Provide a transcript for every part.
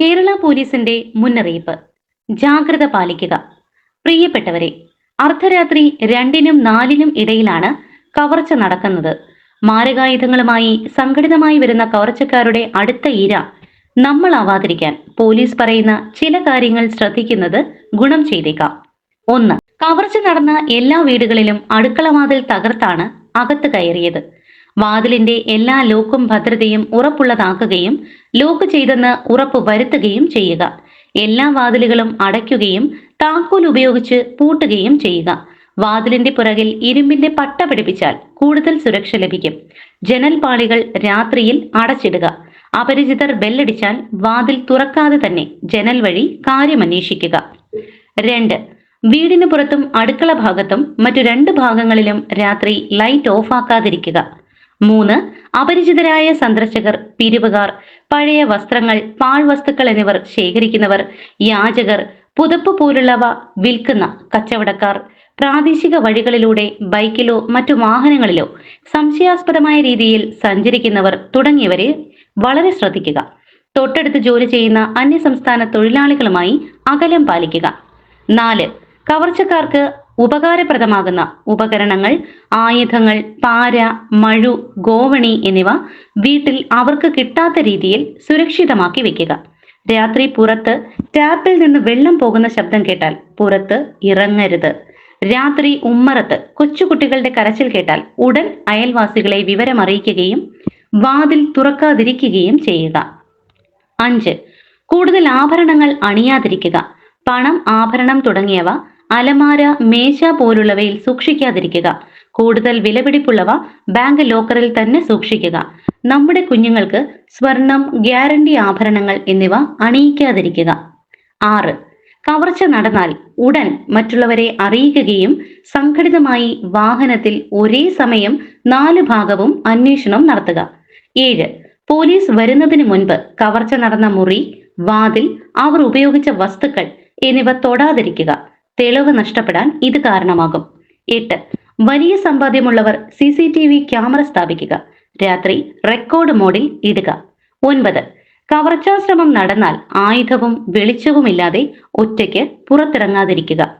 കേരള പോലീസിന്റെ മുന്നറിയിപ്പ്. ജാഗ്രത പാലിക്കുക. പ്രിയപ്പെട്ടവരെ അർദ്ധരാത്രി രണ്ടിനും നാലിനും ഇടയിലാണ് കവർച്ച നടക്കുന്നത്. മാരകായുധങ്ങളുമായി സംഘടിതമായി വരുന്ന കവർച്ചക്കാരുടെ അടുത്ത ഇര നമ്മളാവാതിരിക്കാൻ പോലീസ് പറയുന്ന ചില കാര്യങ്ങൾ ശ്രദ്ധിക്കുന്നത് ഗുണം ചെയ്തേക്കാം. ഒന്ന് കവർച്ച നടന്ന എല്ലാ വീടുകളിലും അടുക്കളവാതിൽ തകർത്താണ് അകത്ത് കയറിയത്. വാതിലിന്റെ എല്ലാ ലോക്കും ഭദ്രതയും ഉറപ്പുള്ളതാക്കുകയും ലോക്ക് ചെയ്തെന്ന് ഉറപ്പ് വരുത്തുകയും ചെയ്യുക. എല്ലാ വാതിലുകളും അടയ്ക്കുകയും താക്കോൽ ഉപയോഗിച്ച് പൂട്ടുകയും ചെയ്യുക. വാതിലിന്റെ പുറകിൽ ഇരുമ്പിന്റെ പട്ട പിടിപ്പിച്ചാൽ കൂടുതൽ സുരക്ഷ ലഭിക്കും. ജനൽ പാളികൾ രാത്രിയിൽ അടച്ചിടുക. അപരിചിതർ ബെല്ലടിച്ചാൽ വാതിൽ തുറക്കാതെ തന്നെ ജനൽ വഴി കാര്യമന്വേഷിക്കുക. രണ്ട് വീടിന് പുറത്തും അടുക്കള ഭാഗത്തും മറ്റു രണ്ട് ഭാഗങ്ങളിലും രാത്രി ലൈറ്റ് ഓഫാക്കാതിരിക്കുക. മൂന്ന് അപരിചിതരായ സന്ദർശകർ പിരിവുകാർ പഴയ വസ്ത്രങ്ങൾ പാഴ്വസ്തുക്കൾ എന്നിവർ ശേഖരിക്കുന്നവർ യാചകർ പുതപ്പ് പോലുള്ളവ വിൽക്കുന്ന കച്ചവടക്കാർ പ്രാദേശിക വഴികളിലൂടെ ബൈക്കിലോ മറ്റു വാഹനങ്ങളിലോ സംശയാസ്പദമായ രീതിയിൽ സഞ്ചരിക്കുന്നവർ തുടങ്ങിയവരെ വളരെ ശ്രദ്ധിക്കുക. തൊട്ടടുത്ത് ജോലി ചെയ്യുന്ന അന്യസംസ്ഥാന തൊഴിലാളികളുമായി അകലം പാലിക്കുക. നാല് കവർച്ചക്കാർക്ക് ഉപകാരപ്രദമാകുന്ന ഉപകരണങ്ങൾ ആയുധങ്ങൾ പാര മഴു ഗോവണി എന്നിവ വീട്ടിൽ അവർക്ക് കിട്ടാത്ത രീതിയിൽ സുരക്ഷിതമാക്കി വെക്കുക. രാത്രി പുറത്ത് ടാപ്പിൽ നിന്ന് വെള്ളം പോകുന്ന ശബ്ദം കേട്ടാൽ പുറത്ത് ഇറങ്ങരുത്. രാത്രി ഉമ്മറത്ത് കൊച്ചുകുട്ടികളുടെ കരച്ചിൽ കേട്ടാൽ ഉടൻ അയൽവാസികളെ വിവരം അറിയിക്കുകയും വാതിൽ തുറക്കാതിരിക്കുകയും ചെയ്യുക. അഞ്ച്. കൂടുതൽ ആഭരണങ്ങൾ അണിയാതിരിക്കുക. പണം ആഭരണം തുടങ്ങിയവ അലമാര മേശ പോലുള്ളവയിൽ സൂക്ഷിക്കാതിരിക്കുക. കൂടുതൽ വിലപിടിപ്പുള്ളവ ബാങ്ക് ലോക്കറിൽ തന്നെ സൂക്ഷിക്കുക. നമ്മുടെ കുഞ്ഞുങ്ങൾക്ക് സ്വർണം ഗ്യാരണ്ടി ആഭരണങ്ങൾ എന്നിവ അണിയിക്കാതിരിക്കുക. ആറ്. കവർച്ച നടന്നാൽ ഉടൻ മറ്റുള്ളവരെ അറിയിക്കുകയും സംഘടിതമായി വാഹനത്തിൽ ഒരേ സമയം നാല് ഭാഗവും അന്വേഷണം നടത്തുക. ഏഴ്. പോലീസ് വരുന്നതിന് മുൻപ് കവർച്ച നടന്ന മുറി വാതിൽ അവർ ഉപയോഗിച്ച വസ്തുക്കൾ എന്നിവ തൊടാതിരിക്കുക. തെളിവ് നഷ്ടപ്പെടാൻ ഇത് കാരണമാകും. എട്ട്. വലിയ സമ്പാദ്യമുള്ളവർ C C T V camera സ്ഥാപിക്കുക. രാത്രി റെക്കോർഡ് മോഡിൽ ഇടുക. ഒൻപത്. കവർച്ചാശ്രമം നടന്നാൽ ആയുധവും വെളിച്ചവുമില്ലാതെ ഒറ്റയ്ക്ക് പുറത്തിറങ്ങാതിരിക്കുക.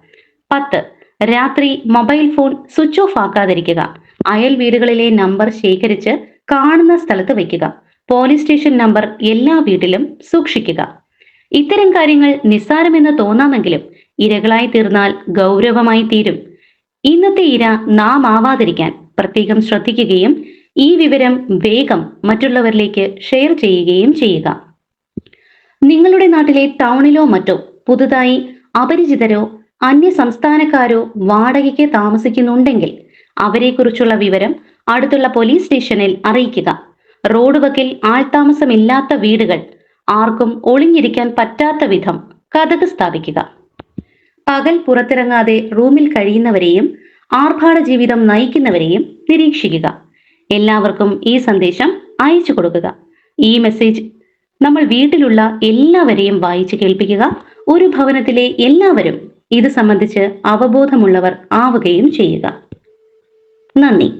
പത്ത്. രാത്രി മൊബൈൽ ഫോൺ സ്വിച്ച് ഓഫ് ആക്കാതിരിക്കുക. അയൽ വീടുകളിലെ നമ്പർ ശേഖരിച്ച് കാണുന്ന സ്ഥലത്ത് വയ്ക്കുക. പോലീസ് സ്റ്റേഷൻ നമ്പർ എല്ലാ വീട്ടിലും സൂക്ഷിക്കുക. ഇത്തരം കാര്യങ്ങൾ നിസ്സാരമെന്ന് തോന്നാമെങ്കിലും ഇരകളായി തീർന്നാൽ ഗൗരവമായി തീരും. ഇന്നത്തെ ഇര നാം ആവാതിരിക്കാൻ പ്രത്യേകം ശ്രദ്ധിക്കുകയും ഈ വിവരം വേഗം മറ്റുള്ളവരിലേക്ക് ഷെയർ ചെയ്യുകയും ചെയ്യുക. നിങ്ങളുടെ നാട്ടിലെ ടൗണിലോ മറ്റോ പുതുതായി അപരിചിതരോ അന്യ സംസ്ഥാനക്കാരോ വാടകയ്ക്ക് താമസിക്കുന്നുണ്ടെങ്കിൽ അവരെക്കുറിച്ചുള്ള വിവരം അടുത്തുള്ള പോലീസ് സ്റ്റേഷനിൽ അറിയിക്കുക. റോഡ് വക്കിൽ ആൾതാമസമില്ലാത്ത വീടുകൾ ആർക്കും ഒളിഞ്ഞിരിക്കാൻ പറ്റാത്ത വിധം കഥക് സ്ഥാപിക്കുക. പകൽ പുറത്തിറങ്ങാതെ റൂമിൽ കഴിയുന്നവരെയും ആർഭാട ജീവിതം നയിക്കുന്നവരെയും നിരീക്ഷിക്കുക. എല്ലാവർക്കും ഈ സന്ദേശം അയച്ചു കൊടുക്കുക. ഈ മെസ്സേജ് നമ്മൾ വീട്ടിലുള്ള എല്ലാവരെയും വായിച്ചു കേൾപ്പിക്കുക. ഒരു ഭവനത്തിലെ എല്ലാവരും ഇത് സംബന്ധിച്ച് അവബോധമുള്ളവർ ആവുകയും ചെയ്യുക. നന്ദി.